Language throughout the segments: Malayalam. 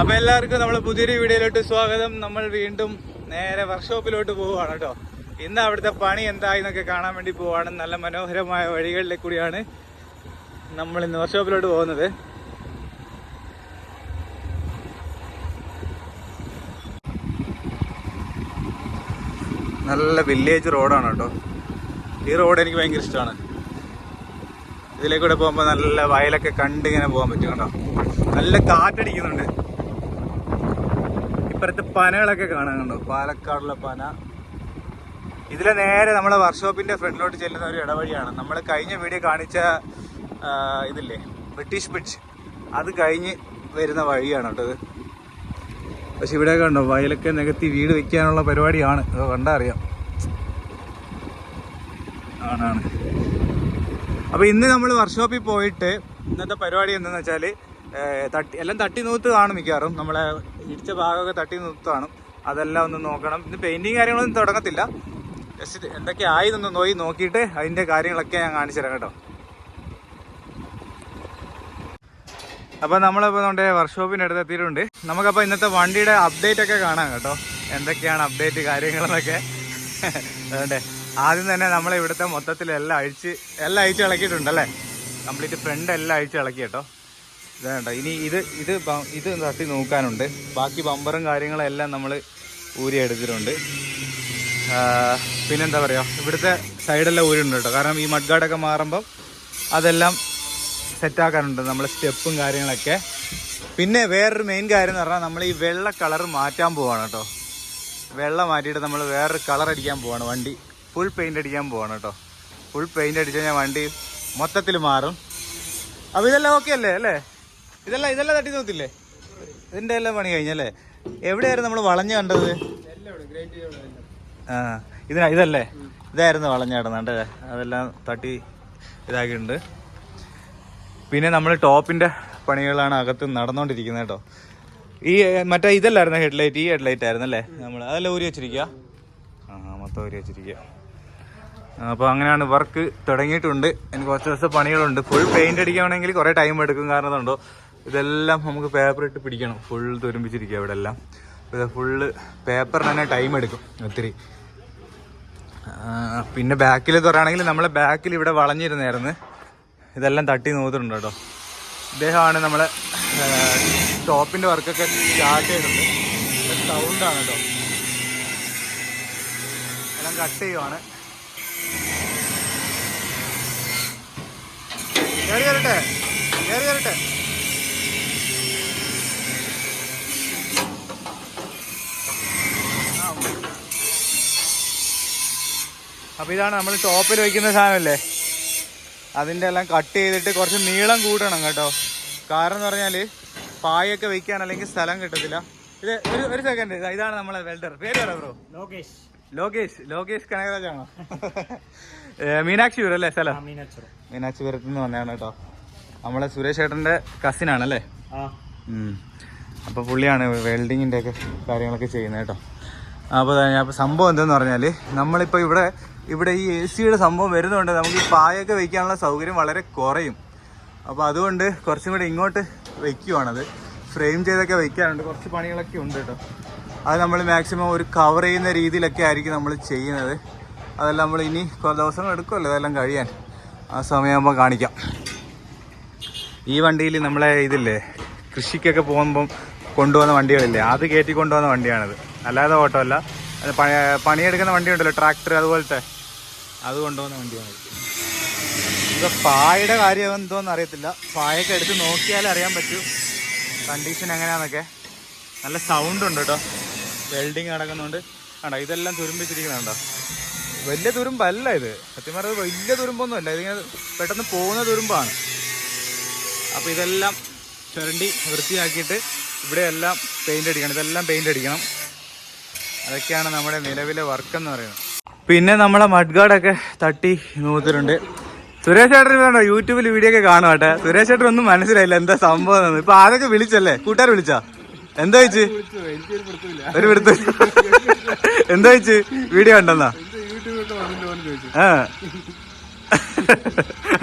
അപ്പൊ എല്ലാവർക്കും നമ്മൾ പുതിയൊരു വീഡിയോയിലോട്ട് സ്വാഗതം. നമ്മൾ വീണ്ടും നേരെ വർക്ക്ഷോപ്പിലോട്ട് പോവുകയാണ് കേട്ടോ. ഇന്ന് അവിടുത്തെ പണി എന്തായി എന്നൊക്കെ കാണാൻ വേണ്ടി പോവാണ് നല്ല മനോഹരമായ വഴികളിലെ കൂടിയാണ് നമ്മൾ ഇന്ന് വർക്ക്ഷോപ്പിലോട്ട് പോകുന്നത്. നല്ല വില്ലേജ് റോഡാണ് കേട്ടോ. ഈ റോഡ് എനിക്ക് ഭയങ്കര ഇഷ്ടമാണ്. ഇതിലേക്കൂടെ പോകുമ്പോൾ നല്ല വയലൊക്കെ കണ്ട് ഇങ്ങനെ പോകാൻ പറ്റും കേട്ടോ. നല്ല കാറ്റടിക്കുന്നുണ്ട്. ഇപ്പുറത്തെ പനകളൊക്കെ കാണാൻ കണ്ടോ? പാലക്കാടുള്ള പന. ഇതിലെ നേരെ നമ്മളെ വർക്ക്ഷോപ്പിന്റെ ഫ്രണ്ടിലോട്ട് ചെല്ലുന്ന ഒരു ഇടവഴിയാണ്. നമ്മൾ കഴിഞ്ഞ വീഡിയോ കാണിച്ച ഇതില്ലേ ബ്രിട്ടീഷ് ബ്രിഡ്ജ് അത് കഴിഞ്ഞ് വരുന്ന വഴിയാണ് കേട്ടോ ഇത്. പക്ഷെ ഇവിടെ കണ്ടോ വയലൊക്കെ നികത്തി വീട് വെക്കാനുള്ള പരിപാടിയാണ്. അത് കണ്ടാ അറിയാം. ആണാണ്. അപ്പൊ ഇന്ന് നമ്മൾ വർക്ക്ഷോപ്പിൽ പോയിട്ട് ഇന്നത്തെ പരിപാടി എന്താണെന്ന് വെച്ചാൽ തട്ടി എല്ലാം തട്ടി നൂത്ത് കാണും മിക്കവാറും. നമ്മളെ ഇടിച്ച ഭാഗമൊക്കെ തട്ടി നിർത്തുകയാണ് അതെല്ലാം ഒന്ന് നോക്കണം. ഇന്ന് പെയിന്റിങ് കാര്യങ്ങളൊന്നും തുടങ്ങത്തില്ല. ജസ്റ്റ് എന്തൊക്കെ ആയി എന്നൊന്ന് നോയി നോക്കിയിട്ട് അതിന്റെ കാര്യങ്ങളൊക്കെ ഞാൻ കാണിച്ചു തരാം കേട്ടോ. അപ്പൊ നമ്മളിപ്പോ നമ്മുടെ വർക്ക്ഷോപ്പിന്റെ അടുത്ത് എത്തിയിട്ടുണ്ട്. നമുക്കപ്പോൾ ഇന്നത്തെ വണ്ടിയുടെ അപ്ഡേറ്റ് ഒക്കെ കാണാം കേട്ടോ. എന്തൊക്കെയാണ് അപ്ഡേറ്റ് കാര്യങ്ങളെന്നൊക്കെ. അതുകൊണ്ട് ആദ്യം തന്നെ നമ്മൾ ഇവിടുത്തെ മൊത്തത്തിൽ എല്ലാം അഴിച്ച് എല്ലാം അഴിച്ച് ഇളക്കിയിട്ടുണ്ട് അല്ലേ? കംപ്ലീറ്റ് ഫ്രണ്ട് എല്ലാം അഴിച്ച് ഇളക്കി കേട്ടോ. കേട്ടോ ഇനി ഇത് ഇത് ഇത് തട്ടി നോക്കാനുണ്ട്. ബാക്കി ബമ്പറും കാര്യങ്ങളെല്ലാം നമ്മൾ ഊരി എടുത്തിട്ടുണ്ട് പിന്നെന്താ പറയുക ഇവിടുത്തെ സൈഡെല്ലാം ഊരുണ്ട് കേട്ടോ. കാരണം ഈ മഡ്ഗാർഡൊക്കെ മാറുമ്പം അതെല്ലാം സെറ്റാക്കാനുണ്ട്. നമ്മൾ സ്റ്റെപ്പും കാര്യങ്ങളൊക്കെ. പിന്നെ വേറൊരു മെയിൻ കാര്യം എന്ന് പറഞ്ഞാൽ നമ്മൾ ഈ വെള്ള കളർ മാറ്റാൻ പോവാണ് കേട്ടോ. വെള്ള മാറ്റിയിട്ട് നമ്മൾ വേറൊരു കളർ അടിക്കാൻ പോവാണ്. വണ്ടി ഫുൾ പെയിന്റ് അടിക്കാൻ പോവാണ് കേട്ടോ. ഫുൾ പെയിന്റ് അടിച്ചു കഴിഞ്ഞാൽ വണ്ടി മൊത്തത്തിൽ മാറും. അപ്പോൾ ഇതെല്ലാം ഓക്കെ അല്ലേ അല്ലേ? ഇതെല്ലാം ഇതെല്ലാം തട്ടി നോത്തില്ലേ ഇതിന്റെ എല്ലാം പണി കഴിഞ്ഞല്ലേ? എവിടെയായിരുന്നു നമ്മൾ വളഞ്ഞു കണ്ടത്? ആ ഇതിനാ ഇതല്ലേ? ഇതായിരുന്നു വളഞ്ഞു കിടന്നുണ്ട് അതെല്ലാം തട്ടി ഇതാക്കിയിട്ടുണ്ട്. പിന്നെ നമ്മൾ ടോപ്പിന്റെ പണികളാണ് അകത്ത് നടന്നുകൊണ്ടിരിക്കുന്നത് കേട്ടോ. ഈ മറ്റേ ഇതല്ലായിരുന്നു ഹെഡ്ലൈറ്റ്. ഈ ഹെഡ്ലൈറ്റ് ആയിരുന്നു അല്ലേ? നമ്മൾ അതെല്ലാം ഊരി വെച്ചിരിക്കുക ആ മൊത്തം ഊരി വെച്ചിരിക്കുക അപ്പോൾ അങ്ങനെയാണ് വർക്ക് തുടങ്ങിയിട്ടുണ്ട്. എനിക്ക് കുറച്ച് ദിവസം പണികളുണ്ട്. ഫുൾ പെയിന്റ് അടിക്കുകയാണെങ്കിൽ കുറേ ടൈം എടുക്കും. കാരണം അതുണ്ടോ ഇതെല്ലാം നമുക്ക് പേപ്പർ ഇട്ട് പിടിക്കണം. ഫുൾ തുരുമ്പിച്ചിരിക്കുക ഇവിടെ എല്ലാം ഫുള്ള് പേപ്പറിന് തന്നെ ടൈം എടുക്കും ഒത്തിരി. പിന്നെ ബാക്കിൽ തുറയാണെങ്കിൽ നമ്മളെ ബാക്കിൽ ഇവിടെ വളഞ്ഞിരുന്നായിരുന്നു. ഇതെല്ലാം തട്ടി നോക്കുന്നുണ്ട് കേട്ടോ. ഇദ്ദേഹമാണ് നമ്മളെ ഷോപ്പിന്റെ വർക്കൊക്കെ സ്റ്റാർട്ട് ചെയ്തിട്ടുണ്ട്. സൗണ്ടാണ് കേട്ടോ. എല്ലാം കട്ട് ചെയ്യുവാണ്. കയറി കയറട്ടെ കയറി കയറട്ടെ അപ്പൊ ഇതാണ് നമ്മൾ ടോപ്പിൽ വെക്കുന്ന സാധനമല്ലേ? അതിന്റെ എല്ലാം കട്ട് ചെയ്തിട്ട് കുറച്ച് നീളം കൂട്ടണം കേട്ടോ. കാരണം എന്ന് പറഞ്ഞാൽ പായൊക്കെ വെക്കാൻ അല്ലെങ്കിൽ സ്ഥലം കിട്ടത്തില്ല. ഇത് ഒരു ഒരു സെക്കൻഡ് ഇതാണ് നമ്മളെ വെൽഡർ പേര് പറ ബ്രോ ലോകേഷ്. ലോകേഷ്. ലോകേഷ് കനകരാജാണോ? മീനാക്ഷി അല്ലേ സ്ഥലം? മീനാക്ഷി മീനാക്ഷിപുരത്ത് നിന്ന് വന്നതാണ് കേട്ടോ. നമ്മളെ സുരേഷ് ഏട്ടന്റെ കസിൻ ആണല്ലേ അപ്പോൾ പുള്ളിയാണ് വെൽഡിങ്ങിന്റെ ഒക്കെ കാര്യങ്ങളൊക്കെ ചെയ്യുന്നത് കേട്ടോ. അപ്പോൾ ഞാൻ ഇപ്പോൾ സംഭവം എന്തെന്ന് പറഞ്ഞാൽ നമ്മളിപ്പോൾ ഇവിടെ ഇവിടെ ഈ എ സിയുടെ സംഭവം വരുന്നതുകൊണ്ട് നമുക്ക് ഈ പായൊക്കെ വയ്ക്കാനുള്ള സൗകര്യം വളരെ കുറയും. അപ്പോൾ അതുകൊണ്ട് കുറച്ചും കൂടി ഇങ്ങോട്ട് വയ്ക്കുവാണത് ഫ്രെയിം ചെയ്തൊക്കെ വയ്ക്കാറുണ്ട് കുറച്ച് പണികളൊക്കെ ഉണ്ട് കേട്ടോ. അത് നമ്മൾ മാക്സിമം ഒരു കവർ ചെയ്യുന്ന രീതിയിലൊക്കെ ആയിരിക്കും നമ്മൾ ചെയ്യുന്നത്. അതെല്ലാം നമ്മൾ ഇനി കുറേ ദിവസങ്ങൾ എടുക്കുമല്ലോ അതെല്ലാം കഴിയാൻ. ആ സമയമാകുമ്പോൾ കാണിക്കാം. ഈ വണ്ടിയിൽ നമ്മളെ ഇതില്ലേ കൃഷിക്കൊക്കെ പോകുമ്പം കൊണ്ടുപോകുന്ന വണ്ടികളില്ലേ അത് കയറ്റി കൊണ്ടുപോകുന്ന വണ്ടിയാണിത്. അല്ലാതെ ഓട്ടോ അല്ല പണി പണിയെടുക്കുന്ന വണ്ടി ഉണ്ടല്ലോ ട്രാക്ടർ അതുപോലത്തെ. അത് കൊണ്ടുപോകുന്ന വണ്ടിയാണ്. ഇപ്പൊ പായയുടെ കാര്യം എന്തോന്ന് അറിയത്തില്ല. പായൊക്കെ എടുത്ത് നോക്കിയാലേ അറിയാൻ പറ്റൂ. കണ്ടീഷൻ എങ്ങനെയാന്നൊക്കെ. നല്ല സൗണ്ട് ഉണ്ട് കേട്ടോ. വെൽഡിങ് നടക്കുന്നുണ്ട്. കണ്ടോ ഇതെല്ലാം തുരുമ്പിച്ചിരിക്കുന്നുണ്ടോ വലിയ തുരുമ്പല്ല ഇത്. സത്യം പറഞ്ഞത് വലിയ തുരുമ്പൊന്നുമല്ല ഇതിങ്ങനെ പെട്ടെന്ന് പോകുന്ന തുരുമ്പാണ്. അപ്പോൾ ഇതെല്ലാം ചുരണ്ടി വൃത്തിയാക്കിയിട്ട് ഇവിടെ എല്ലാം പെയിന്റ് അടിക്കണം. ഇതെല്ലാം പെയിന്റ് അടിക്കണം. അതൊക്കെയാണ് നമ്മുടെ നിലവിലെ വർക്ക് എന്ന് പറയുന്നത്. പിന്നെ നമ്മളെ മഡ്ഗാർഡൊക്കെ തട്ടി നൂത്തിട്ടുണ്ട് സുരേഷ് ചേട്ടൻ വേണ്ട യൂട്യൂബിൽ വീഡിയോ ഒക്കെ കാണും കേട്ടെ. സുരേഷ് ചേട്ടൻ ഒന്നും മനസ്സിലായില്ല എന്താ സംഭവം ഇപ്പൊ ആരൊക്കെ വിളിച്ചല്ലേ? കൂട്ടുകാർ വിളിച്ചാ? എന്താ വെച്ച് ഒരു വിടുത്ത് എന്താ വെച്ച് വീഡിയോ ഉണ്ടെന്നാ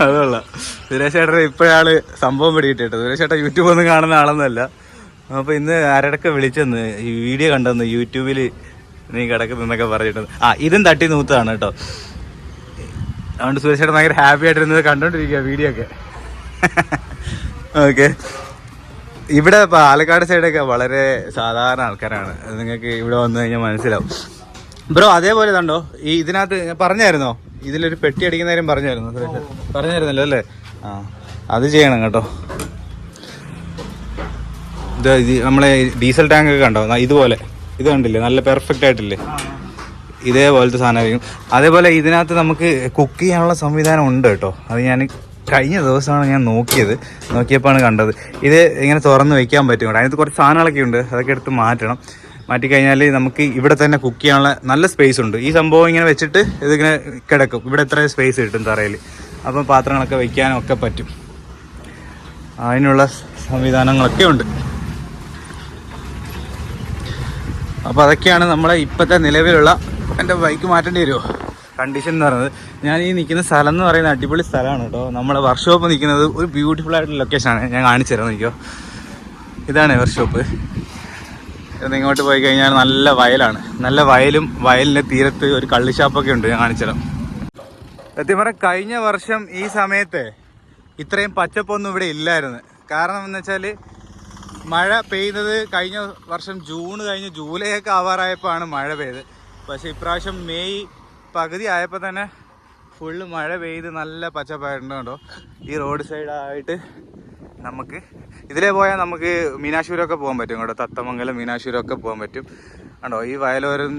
അതുള്ള സുരേഷ് ചേട്ടൻ ഇപ്പോഴാൾ സംഭവം പിടികിട്ടോ സുരേഷ് ചേട്ടൻ യൂട്യൂബ് ഒന്നും കാണുന്ന ആളൊന്നുമല്ല അപ്പൊ ഇന്ന് ആരടക്കം വിളിച്ചെന്ന്? ഈ വീഡിയോ കണ്ടെന്ന് യൂട്യൂബിൽ നീ കിടക്കുന്നൊക്കെ പറഞ്ഞിട്ട് ആ ഇതും തട്ടി നൂത്താണ് കേട്ടോ. അതുകൊണ്ട് സുരേഷേട്ടൻ ഭയങ്കര ഹാപ്പി ആയിട്ടിരുന്നത് കണ്ടോണ്ടിരിക്കുക വീഡിയോ ഒക്കെ ഓക്കെ ഇവിടെ പാലക്കാട് സൈഡൊക്കെ വളരെ സാധാരണ ആൾക്കാരാണ്. നിങ്ങൾക്ക് ഇവിടെ വന്നു കഴിഞ്ഞാൽ മനസ്സിലാവും. ബ്രോ അതേപോലെ കണ്ടോ ഈ ഇതിനകത്ത് പറഞ്ഞായിരുന്നോ? ഇതിലൊരു പെട്ടി അടിക്കുന്ന കാര്യം പറഞ്ഞായിരുന്നു പറഞ്ഞായിരുന്നല്ലോ അല്ലേ? ആ അത് ചെയ്യണം കേട്ടോ. ഇത് നമ്മളെ ഡീസൽ ടാങ്ക് ഒക്കെ കണ്ടോ? ഇതുപോലെ. ഇത് കണ്ടില്ലേ? നല്ല പെർഫെക്റ്റ് ആയിട്ടില്ലേ? ഇതേപോലത്തെ സാധനമായിരിക്കും. അതേപോലെ ഇതിനകത്ത് നമുക്ക് കുക്ക് ചെയ്യാനുള്ള സംവിധാനം ഉണ്ട് കേട്ടോ. അത് ഞാൻ കഴിഞ്ഞ ദിവസമാണ് ഞാൻ നോക്കിയത്. നോക്കിയപ്പോഴാണ് കണ്ടത്. ഇത് ഇങ്ങനെ തുറന്ന് വെക്കാൻ പറ്റും കേട്ടോ. അതിനകത്ത് കുറച്ച് സാധനങ്ങളൊക്കെ ഉണ്ട്. അതൊക്കെ എടുത്ത് മാറ്റണം. മാറ്റിക്കഴിഞ്ഞാൽ നമുക്ക് ഇവിടെ തന്നെ കുക്ക് ചെയ്യാനുള്ള നല്ല സ്പേസ് ഉണ്ട്. ഈ സംഭവം ഇങ്ങനെ വെച്ചിട്ട് ഇതിങ്ങനെ കിടക്കും. ഇവിടെ എത്ര സ്പേസ് കിട്ടും തറയിൽ? അപ്പം പാത്രങ്ങളൊക്കെ വയ്ക്കാനൊക്കെ പറ്റും. അതിനുള്ള സംവിധാനങ്ങളൊക്കെ ഉണ്ട്. അപ്പോൾ അതൊക്കെയാണ് നമ്മളെ ഇപ്പോഴത്തെ നിലവിലുള്ള എന്റെ ബൈക്ക് മാറ്റേണ്ടി വരുമോ കണ്ടീഷൻ എന്ന് പറയുന്നത്. ഞാൻ ഈ നിൽക്കുന്ന സ്ഥലം എന്ന് പറയുന്നത് അടിപൊളി സ്ഥലമാണ് കേട്ടോ. നമ്മളെ വർക്ക്ഷോപ്പ് നിൽക്കുന്നത് ഒരു ബ്യൂട്ടിഫുൾ ആയിട്ടുള്ള ലൊക്കേഷൻ ആണ്. ഞാൻ കാണിച്ചു തരാം നിൽക്കോ ഇതാണ് വർക്ക്ഷോപ്പ് ഇങ്ങോട്ട് പോയി കഴിഞ്ഞാൽ നല്ല വയലാണ്. നല്ല വയലും വയലിന്റെ തീരത്ത് ഒരു കള്ളി ഷാപ്പൊക്കെ ഉണ്ട്. ഞാൻ കാണിച്ചു തരാം. സത്യം കഴിഞ്ഞ വർഷം ഈ സമയത്ത് ഇത്രയും പച്ചപ്പൊന്നും ഇവിടെ ഇല്ലായിരുന്നു. കാരണം എന്ന് വെച്ചാൽ മഴ പെയ്യുന്നത് കഴിഞ്ഞ വർഷം ജൂൺ കഴിഞ്ഞ് ജൂലൈ ഒക്കെ ആവാറായപ്പോഴാണ് മഴ പെയ്ത്. പക്ഷേ ഇപ്രാവശ്യം മെയ് പകുതി ആയപ്പോൾ തന്നെ ഫുള്ള് മഴ പെയ്ത് നല്ല പച്ചപ്പായിട്ടുണ്ടോ ഈ റോഡ് സൈഡായിട്ട് നമുക്ക് ഇതിലേ പോയാൽ നമുക്ക് മീനാശൂരമൊക്കെ പോകാൻ പറ്റും കേട്ടോ തത്തമംഗലം മീനാശൂരമൊക്കെ പോകാൻ പറ്റും. കണ്ടോ? ഈ വയലോരം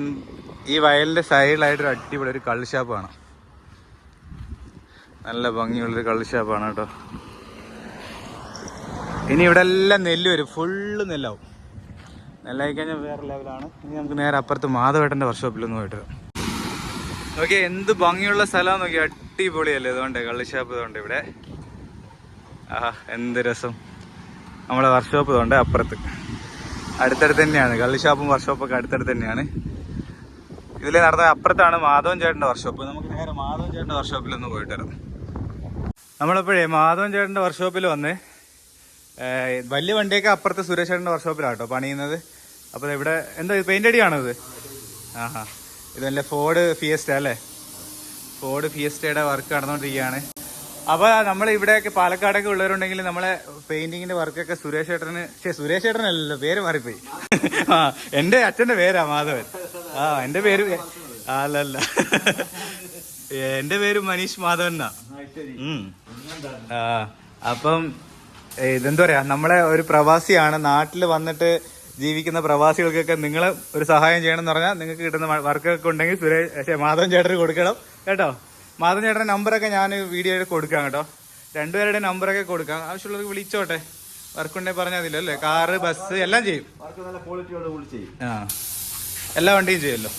ഈ വയലിന്റെ സൈഡിലായിട്ടൊരു അടിപൊളി ഒരു കള്ള് ഷാപ്പ് കാണാം നല്ല ഭംഗിയുള്ളൊരു കള്ള് ഷാപ്പാണ് കേട്ടോ. ഇനി ഇവിടെ എല്ലാം നെല്ല് വരും. ഫുള്ള് നെല്ലാവും. നെല്ലായി കഴിഞ്ഞാൽ വേറെ ലെവലാണ് ഇനി നമുക്ക് നേരെ അപ്പുറത്ത് മാധവേട്ടന്റെ വർക്ക്ഷോപ്പിലൊന്ന് പോയിട്ട് വരാം. നോക്കിയേ എന്ത് ഭംഗിയുള്ള സ്ഥലമാണ് നോക്കി അടിപൊളിയല്ലേ ഇതുകൊണ്ട് കള്ളിഷാപ്പ് ഇതുകൊണ്ട് ഇവിടെ. ആഹാ എന്ത് രസം. നമ്മുടെ വർക്ക്ഷോപ്പ് ഇതുകൊണ്ട് അപ്പുറത്ത്. അടുത്തടുത്ത് തന്നെയാണ്. കള്ളിഷാപ്പും വർക്ക്ഷോപ്പൊക്കെ അടുത്തടുത്ത് തന്നെയാണ്. ഇതിൽ നടന്ന അപ്പുറത്താണ് മാധവൻ ചേട്ടന്റെ വർക്ക്ഷോപ്പ് നമുക്ക് നേരെ മാധവൻ ചേട്ടന്റെ വർക്ക്ഷോപ്പിലൊന്ന് പോയിട്ട് വരാം. നമ്മളിപ്പോഴേ മാധവൻ ചേട്ടന്റെ വർക്ക്ഷോപ്പിൽ വന്ന്. വലിയ വണ്ടിയൊക്കെ അപ്പുറത്ത് സുരേഷ് ചേട്ടന്റെ വർക്ക്ഷോപ്പിലാണ് പണിയുന്നത്. അപ്പോൾ ഇവിടെ എന്താ പെയിന്റ് അടിയാണോ ഇത്? ഇതല്ലേ ഫോർഡ് ഫിയസ്റ്റ അല്ലേ? ഫോർഡ് ഫിയസ്റ്റയുടെ വർക്ക് നടന്നുകൊണ്ടിരിക്കുകയാണ്. അപ്പോൾ നമ്മൾ ഇവിടെയൊക്കെ പാലക്കാടൊക്കെ ഉള്ളവരുണ്ടെങ്കിൽ നമ്മളെ പെയിന്റിങ്ങിന്റെ വർക്കൊക്കെ സുരേഷ് ചേട്ടന് പക്ഷേ സുരേഷ് ചേട്ടനല്ലല്ലോ പേര് മാറിപ്പോയി. ആ എന്റെ അച്ഛന്റെ പേരാ മാധവൻ. ആ എന്റെ പേര് അല്ലല്ല എന്റെ പേര് മനീഷ് മാധവൻ എന്നാ. അപ്പം ഇതെന്താ പറയാ നമ്മളെ ഒരു പ്രവാസിയാണ് നാട്ടിൽ വന്നിട്ട് ജീവിക്കുന്ന പ്രവാസികൾക്കൊക്കെ നിങ്ങൾ ഒരു സഹായം ചെയ്യണം എന്ന് പറഞ്ഞാൽ നിങ്ങൾക്ക് കിട്ടുന്ന വർക്കൊക്കെ ഉണ്ടെങ്കിൽ സുരേഷ് മാധവൻ ചേട്ടന് കൊടുക്കണം. കേട്ടോ? മാധവൻ ചേട്ടന്റെ നമ്പറൊക്കെ ഞാൻ വീഡിയോയിൽ കൊടുക്കാം കേട്ടോ. രണ്ടുപേരുടെ നമ്പറൊക്കെ കൊടുക്കാം. ആവശ്യമുള്ളവർക്ക് വിളിച്ചോട്ടെ. വർക്കുണ്ടെങ്കിൽ പറഞ്ഞാൽ മതിയല്ലോ അല്ലേ? കാറ് ബസ് എല്ലാം ചെയ്യും. ആ. എല്ലാ വണ്ടിയും ചെയ്യല്ലോ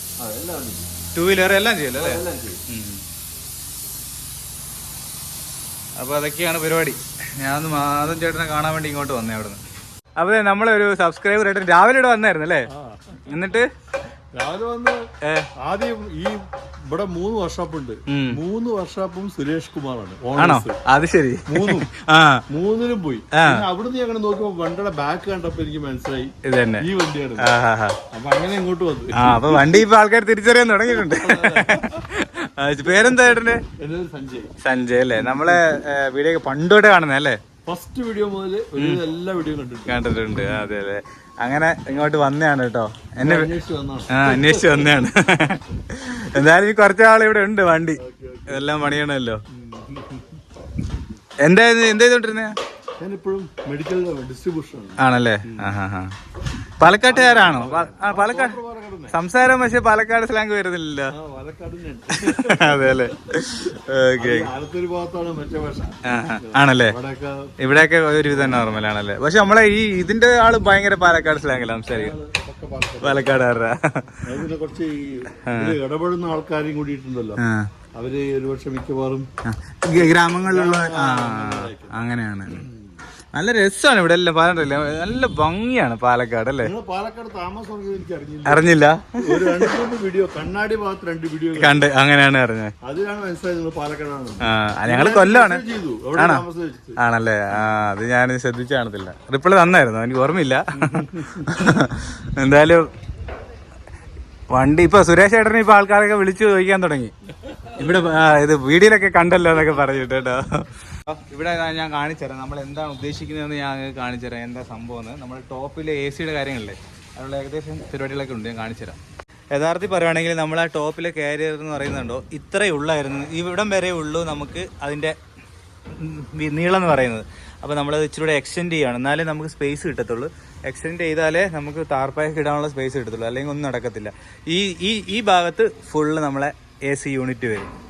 ടു വീലർ എല്ലാം ചെയ്യുമല്ലോ അല്ലേ? എല്ലാം ചെയ്യും. ഉം. അപ്പൊ അതൊക്കെയാണ് പരിപാടി. ഞാൻ മാധവൻ ചേട്ടനെ കാണാൻ വേണ്ടി ഇങ്ങോട്ട് വന്നേ അവിടുന്ന്. അപ്പൊ നമ്മളെ ഒരു സബ്സ്ക്രൈബർ ആയിട്ട് രാവിലെ ഇവിടെ വന്നായിരുന്നു അല്ലേ എന്നിട്ട്? രാവിലെ വന്ന് ആദ്യം ഈ ഇവിടെ മൂന്ന് വർഷോപ്പ് ഉണ്ട് മൂന്ന് വർഷോപ്പും സുരേഷ് കുമാറാണ് ആണോ? അത് ശരി. മൂന്നും. മൂന്നിനും പോയി. അവിടുന്ന് ഞങ്ങൾ നോക്കുമ്പോ വണ്ടിയുടെ ബാക്ക് കണ്ടപ്പോ എനിക്ക് മനസ്സിലായി ഈ വണ്ടിയാണ്. അപ്പൊ അങ്ങനെ ഇങ്ങോട്ട് വന്നു. അപ്പൊ വണ്ടി ഇപ്പൊ ആൾക്കാർ തിരിച്ചറിയാൻ തുടങ്ങിയിട്ടുണ്ട്. പേരെന്താ സഞ്ജയ്. സഞ്ജയ് അല്ലേ? നമ്മളെ വീഡിയോ ഒക്കെ പണ്ടോട്ട് കാണുന്നേ അല്ലേ? ഫസ്റ്റ് വീഡിയോ മുതൽ എല്ലാ വീഡിയോ കണ്ടിട്ടുണ്ട്. അതെ അതെ അങ്ങനെ ഇങ്ങോട്ട് വന്നതാണ് കേട്ടോ. എന്നെ ആ അന്വേഷിച്ച് വന്നതാണ്. എന്തായാലും ഈ കുറച്ചാൾ ഇവിടെ ഉണ്ട് വണ്ടി. എല്ലാം പണിയണല്ലോ എന്താ എന്താ ചെയ്തോണ്ടിരുന്നേ? ഞാനിപ്പോഴും മെഡിക്കൽ ഡിസ്ട്രിബ്യൂഷൻ ആണ്. ആണല്ലേ? പാലക്കാട്ടുകാരാണോ? പാലക്കാട് സംസാരം പക്ഷെ പാലക്കാട് സ്ലാങ് പാലക്കാട് അതെ അല്ലേ? ഓക്കെ ആണല്ലേ? ഇവിടെയൊക്കെ ഒരുവിധം നോർമലാണല്ലേ പക്ഷെ നമ്മളെ ഈ ഇതിന്റെ ആൾ ഭയങ്കര പാലക്കാട് സ്ലാങ്ങില്ല സംസാരിക്കും. ഒക്കെ പാലക്കാട് പാലക്കാടുകാരാ അത് കുറച്ച് ഇടപെടുന്ന ആൾക്കാരും കൂടിയിട്ടുണ്ടല്ലോ. അവർ ഒരുപക്ഷെ മിക്കവാറും. ഗ്രാമങ്ങളിലുള്ള അങ്ങനെയാണ്. നല്ല രസമാണ് ഇവിടെ എല്ലാം പാലക്കാട് നല്ല ഭംഗിയാണ് പാലക്കാട് അല്ലേ? പാലക്കാട് താമസം അറിഞ്ഞില്ല. ഒരു രണ്ട് വീഡിയോ കണ്ണാടി ഭാഗത്ത് രണ്ട് വീഡിയോ കണ്ട്. അങ്ങനെയാണ് അറിഞ്ഞത്. അതിലാണ് മനസ്സിലായത് പാലക്കാടാണ് ആ ഞങ്ങൾ കൊല്ലമാണ് ആണോ? ആണല്ലേ? ആ അത് ഞാൻ ശ്രദ്ധിച്ചു കാണത്തില്ല. റിപ്ലൈ തന്നായിരുന്നു എനിക്ക് ഓർമ്മയില്ല. എന്തായാലും വണ്ടി ഇപ്പൊ സുരേഷ് ഏട്ടനെ ഇപ്പൊ ആൾക്കാരൊക്കെ വിളിച്ചു ചോദിക്കാൻ തുടങ്ങി. ഇവിടെ ഇത് വീഡിയോയിലൊക്കെ കണ്ടല്ലോ എന്നൊക്കെ പറഞ്ഞിട്ട് കേട്ടോ. ഇവിടെ ഞാൻ- കാണിച്ചുതരാം. നമ്മൾ എന്താണ് ഉദ്ദേശിക്കുന്നതെന്ന് ഞാൻ കാണിച്ചുതരാം. എന്താ സംഭവം എന്ന് നമ്മൾ ടോപ്പിലെ എ സിയുടെ കാര്യങ്ങളില്ലേ? അതിനുള്ള ഏകദേശം പരിപാടികളൊക്കെ ഉണ്ട്. ഞാൻ കാണിച്ചുതരാം. യഥാർത്ഥത്തിൽ പറയുകയാണെങ്കിൽ നമ്മൾ ആ ടോപ്പിലെ കാരിയർ എന്ന് പറയുന്നുണ്ടോ? ഇത്രയേ ഉള്ളായിരുന്നു. ഇവിടം വരെ ഉള്ളൂ നമുക്ക് അതിന്റെ നീളം എന്ന് പറയുന്നത്. അപ്പോൾ നമ്മളത് ഇച്ചിരി കൂടെ എക്സ്റ്റെൻഡ് ചെയ്യണം എന്നാലേ നമുക്ക് സ്പേസ് കിട്ടത്തുള്ളൂ. എക്സ്റ്റെൻഡ് ചെയ്താലേ നമുക്ക് താർപ്പായൊക്കെ ഇടാനുള്ള സ്പേസ് കിട്ടത്തുള്ളൂ. അല്ലെങ്കിൽ ഒന്നും നടക്കത്തില്ല. ഈ ഈ ഈ ഭാഗത്ത് ഫുള്ള് നമ്മളെ എ സി യൂണിറ്റ് വരും.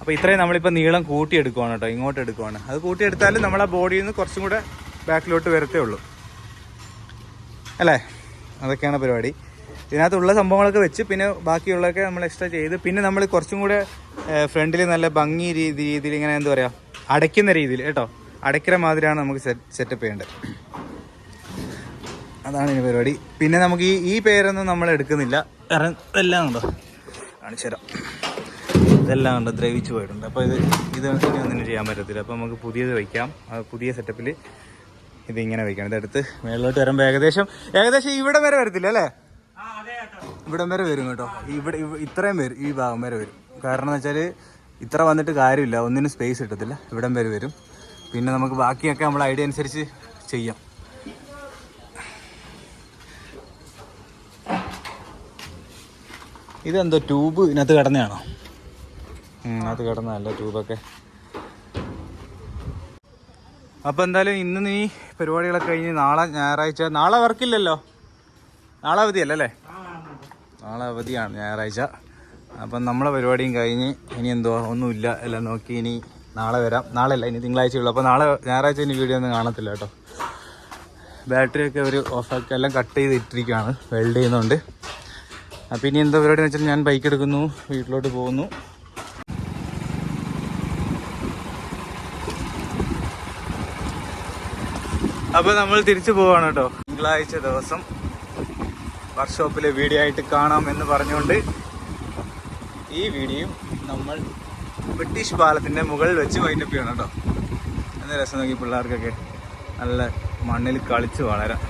അപ്പോൾ ഇത്രയും നമ്മളിപ്പോൾ നീളം കൂട്ടിയെടുക്കുവാണ് കേട്ടോ ഇങ്ങോട്ട് എടുക്കുവാണ് അത് കൂട്ടിയെടുത്താലും നമ്മളെ ബോഡിയിൽ നിന്ന് കുറച്ചും കൂടെ ബാക്കിലോട്ട് വരത്തേ ഉള്ളൂ. അല്ലേ? അതൊക്കെയാണ് പരിപാടി. ഇതിനകത്തുള്ള സംഭവങ്ങളൊക്കെ വെച്ച് പിന്നെ ബാക്കിയുള്ളതൊക്കെ നമ്മൾ എക്സ്ട്രാ ചെയ്ത് പിന്നെ നമ്മൾ കുറച്ചും കൂടെ ഫ്രണ്ടിൽ നല്ല ഭംഗി രീതി രീതിയിൽ ഇങ്ങനെ എന്താ പറയുക അടയ്ക്കുന്ന രീതിയിൽ കേട്ടോ. അടയ്ക്കുന്ന മാതിരിയാണ് നമുക്ക് സെറ്റ് സെറ്റപ്പ് ചെയ്യേണ്ടത്. അതാണ് ഇതിന് പരിപാടി. പിന്നെ നമുക്ക് ഈ ഈ പേരൊന്നും നമ്മൾ എടുക്കുന്നില്ല. കാരണം എല്ലാം ഉണ്ടോ? കാണിച്ചു തരാം ഇതെല്ലാം ഉണ്ട് ദ്രവിച്ചു പോയിട്ടുണ്ട്. അപ്പോൾ ഇത് ഇത് ഒന്നും ഒന്നിനും ചെയ്യാൻ പറ്റത്തില്ല. അപ്പോൾ നമുക്ക് പുതിയത് വയ്ക്കാം. പുതിയ സെറ്റപ്പിൽ ഇതിങ്ങനെ വയ്ക്കാം ഇതെടുത്ത് മേളിലോട്ട് വരുമ്പോൾ ഏകദേശം ഏകദേശം ഇവിടം വരെ വരത്തില്ല അല്ലേ? ഇവിടം വരെ വരും കേട്ടോ. ഇവിടെ ഇവ- ഇത്രയും വരും. ഈ ഭാഗം വരെ വരും. കാരണം എന്ന് വെച്ചാൽ ഇത്ര വന്നിട്ട് കാര്യമില്ല. ഒന്നിനും സ്പേസ് കിട്ടത്തില്ല. ഇവിടം വരെ വരും. പിന്നെ നമുക്ക് ബാക്കിയൊക്കെ നമ്മൾ ഐഡിയ അനുസരിച്ച് ചെയ്യാം. ഇതെന്തോ ട്യൂബ് ഇതിനകത്ത് കിടന്നതാണോ? അതിനകത്ത് കിടന്നതല്ല ട്യൂബൊക്കെ. അപ്പോൾ എന്തായാലും ഇന്ന് നീ പരിപാടികളൊക്കെ കഴിഞ്ഞ് നാളെ ഞായറാഴ്ച നാളെ വർക്കില്ലല്ലോ? നാളെ അവധിയല്ലേ അല്ലേ? നാളെ അവധിയാണ് ഞായറാഴ്ച. അപ്പം നമ്മളെ പരിപാടിയും കഴിഞ്ഞ് ഇനി എന്തോ ഒന്നുമില്ല എല്ലാം നോക്കി ഇനി നാളെ വരാം. നാളെ അല്ല ഇനി തിങ്കളാഴ്ച ഉള്ളൂ അപ്പോൾ നാളെ ഞായറാഴ്ച ഇനി വീഡിയോ ഒന്നും കാണത്തില്ല കേട്ടോ. ബാറ്ററി ഒക്കെ ഒരു ഓഫാക്കി എല്ലാം കട്ട് ചെയ്ത് ഇട്ടിരിക്കുകയാണ് വെൽഡ് ചെയ്യുന്നുണ്ട്. അപ്പം ഇനി എന്താ പരിപാടി എന്ന് വെച്ചാൽ ഞാൻ ബൈക്ക് എടുക്കുന്നു വീട്ടിലോട്ട് പോകുന്നു. അപ്പോൾ നമ്മൾ തിരിച്ചു പോവാണ് കേട്ടോ. തിങ്കളാഴ്ച ദിവസം വർക്ക്ഷോപ്പിലെ വീഡിയോ ആയിട്ട് കാണാം എന്ന് പറഞ്ഞുകൊണ്ട് ഈ വീഡിയോ നമ്മൾ ബ്രിട്ടീഷ് പാലത്തിന്റെ മുകളിൽ വെച്ച് വൈൻഡപ്പ് ചെയ്യണം കേട്ടോ. എന്ന രസം നോക്കി പിള്ളേർക്കൊക്കെ നല്ല മണ്ണിൽ കളിച്ച് വളരാം.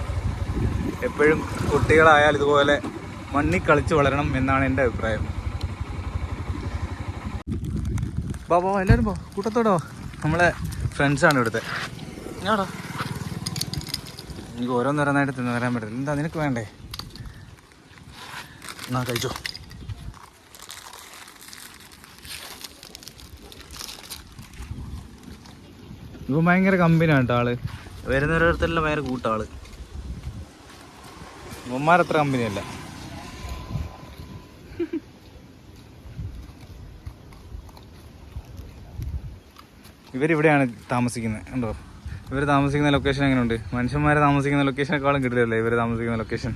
എപ്പോഴും കുട്ടികളായാൽ ഇതുപോലെ മണ്ണിൽ കളിച്ച് വളരണം എന്നാണ് എന്റെ അഭിപ്രായം. ബാബോ എല്ലാവരും പോ കൂട്ടത്തോടോ നമ്മളെ ഫ്രണ്ട്സാണ് ഇവിടുത്തെ. ഞാടാ എനിക്ക് ഓരോന്നോരോന്നായിട്ട് തിന്നു വരാൻ പറ്റില്ല എന്താ നിനക്ക് വേണ്ടേ? എന്നാ കഴിച്ചോ. ഇപ്പൊ ഭയങ്കര കമ്പനിയാണ് കേട്ടോ ആൾ. വരുന്നവരടുത്തെല്ലാം ഭയങ്കര കൂട്ടാൾ. ഇവന്മാരത്ര കമ്പനിയല്ല. ഇവരിവിടെയാണ് താമസിക്കുന്നത്. കണ്ടോ? ഇവർ താമസിക്കുന്ന ലൊക്കേഷൻ എങ്ങനെയുണ്ട് മനുഷ്യന്മാരെ താമസിക്കുന്ന ലൊക്കേഷനേക്കാളും കിട്ടില്ലല്ലേ ഇവർ താമസിക്കുന്ന ലൊക്കേഷൻ